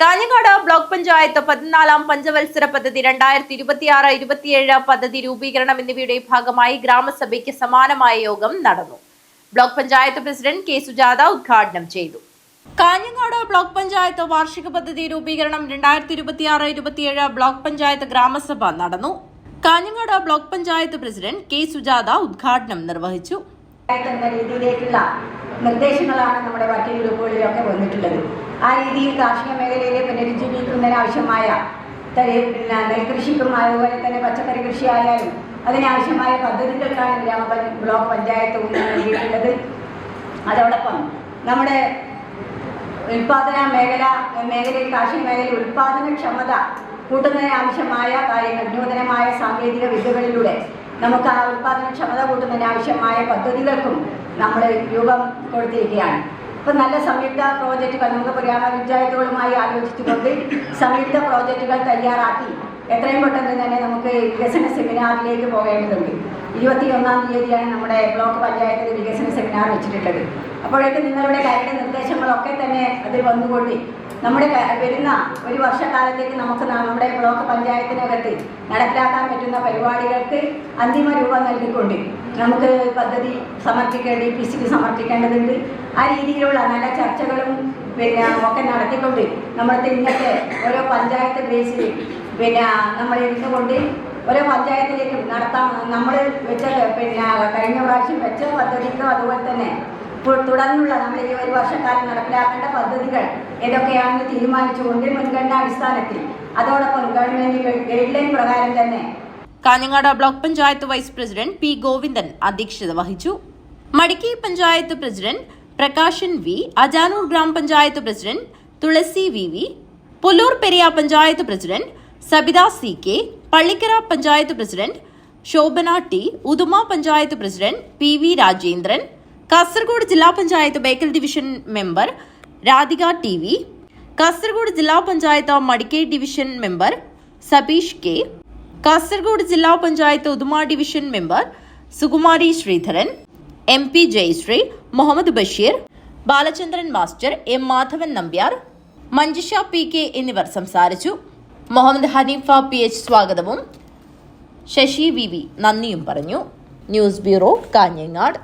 Kanhangad block panchayat പതിനാലാം പഞ്ചവത്സര പദ്ധതി രണ്ടായിരത്തി ഇരുപത്തിയാറ് ഇരുപത്തിയേഴ് പദ്ധതി രൂപീകരണം എന്നിവയുടെ ഭാഗമായി ഗ്രാമസഭയ്ക്ക് സമാനമായ യോഗം നടന്നു. Block panchayat president K Sujatha ഉദ്ഘാടനം ചെയ്തു. കാഞ്ഞങ്ങാട് ബ്ലോക്ക് പഞ്ചായത്ത് വാർഷിക പദ്ധതി രൂപീകരണം രണ്ടായിരത്തി ഇരുപത്തിയാറ് ഇരുപത്തിയേഴ് ബ്ലോക്ക് പഞ്ചായത്ത് ഗ്രാമസഭ നടന്നു. Kanhangad block panchayat president K Sujatha ഉദ്ഘാടനം നിർവഹിച്ചു. പഞ്ചായത്ത് എന്ന രീതിയിലേക്കുള്ള നിർദ്ദേശങ്ങളാണ് നമ്മുടെ മറ്റു ഗ്രൂപ്പുകളിലൊക്കെ വന്നിട്ടുള്ളത്. ആ രീതിയിൽ കാർഷിക മേഖലയിലെ പുനരുജ്ജീവിക്കുന്നതിനാവശ്യമായ പിന്നെ നെൽകൃഷിക്കും അതുപോലെ തന്നെ പച്ചക്കറി കൃഷി ആയാലും അതിനാവശ്യമായ പദ്ധതികൾക്കാണ് ഗ്രാമപഞ്ച ബ്ലോക്ക് പഞ്ചായത്ത് ഊന്നൽ നൽകിയിട്ടുള്ളത്. അതോടൊപ്പം നമ്മുടെ ഉൽപാദന മേഖല മേഖലയിൽ കാർഷിക മേഖലയിൽ ഉൽപാദനക്ഷമത കൂട്ടുന്നതിന് ആവശ്യമായ കാര്യങ്ങൾ നൂതനമായ സാങ്കേതിക വിദ്യകളിലൂടെ നമുക്ക് ആ ഉൽപാദനക്ഷമത കൂട്ടുന്നതിന് ആവശ്യമായ പദ്ധതികൾക്കും നമ്മൾ രൂപം കൊടുത്തിരിക്കുകയാണ്. ഇപ്പം നല്ല സംയുക്ത പ്രോജക്റ്റുകൾ നമുക്ക് ഗ്രാമപഞ്ചായത്തുകളുമായി ആലോചിച്ചുകൊണ്ട് സംയുക്ത പ്രോജക്റ്റുകൾ തയ്യാറാക്കി. എത്രയും പെട്ടെന്ന് തന്നെ നമുക്ക് വികസന സെമിനാറിലേക്ക് പോകേണ്ടതുണ്ട്. ഇരുപത്തിയൊന്നാം തീയതിയാണ് നമ്മുടെ ബ്ലോക്ക് പഞ്ചായത്തിൽ വികസന സെമിനാർ വെച്ചിട്ടുള്ളത്. അപ്പോഴേക്കും നിങ്ങളുടെ കാര്യ നിർദ്ദേശങ്ങളൊക്കെ തന്നെ അതിൽ വന്നുകൊണ്ട് നമ്മുടെ വരുന്ന ഒരു വർഷക്കാലത്തേക്ക് നമുക്ക് നമ്മുടെ ബ്ലോക്ക് പഞ്ചായത്തിനകത്ത് നടപ്പിലാക്കാൻ പറ്റുന്ന പരിപാടികൾക്ക് അന്തിമ രൂപം നൽകിക്കൊണ്ട് നമുക്ക് പദ്ധതി സമർപ്പിക്കേണ്ടി പി സിക്ക് സമർപ്പിക്കേണ്ടതുണ്ട്. ആ രീതിയിലുള്ള നല്ല ചർച്ചകളും പിന്നെ ഒക്കെ നടത്തിക്കൊണ്ട് നമ്മുടെ ഇന്നത്തെ ഓരോ പഞ്ചായത്ത് ബേസിൽ പിന്നെ നമ്മൾ ഇരുന്നുകൊണ്ട് ഓരോ പഞ്ചായത്തിലേക്കും നടത്താം. നമ്മൾ വെച്ച പിന്നെ കഴിഞ്ഞ പ്രാവശ്യം വെച്ച പദ്ധതിക്കും അതുപോലെ തന്നെ തുടർന്നുള്ള നമ്മൾ ഈ ഒരു വർഷക്കാലം നടപ്പിലാക്കേണ്ട പദ്ധതികൾ ഏതൊക്കെയാണെന്ന് തീരുമാനിച്ചുകൊണ്ട് മുൻഗണനാ അടിസ്ഥാനത്തിൽ അതോടൊപ്പം ഗവൺമെന്റ് ഗൈഡ് ലൈൻ പ്രകാരം തന്നെ Kanhangad block panchayat vice president P Govindan അധ്യക്ഷത വഹിച്ചു. Madikai panchayat president Prakashan V Ajanur grama panchayat president Thulasi V V Pullur Periya panchayat president Sabitha C K Pallikkara panchayat president Shobhana T Uduma panchayat president P V Rajendran Kasaragod ജില്ലാ panchayat Bekal division member Radhika T V. Kasaragod ജില്ലാ panchayat Madikai division member Sabeesh K. Kasaragod ജില്ലാ panchayat Uduma division member Sukumari Sreedharan M P Jayasree Muhammad Basheer Balachandran master M Madhavan Nambiar Manjusha P K എന്നിവർ സംസാരിച്ചു. Muhammad Haneefa P H സ്വാഗതവും. Sasi V V നന്ദിയും പറഞ്ഞു. News bureau Kanhangad.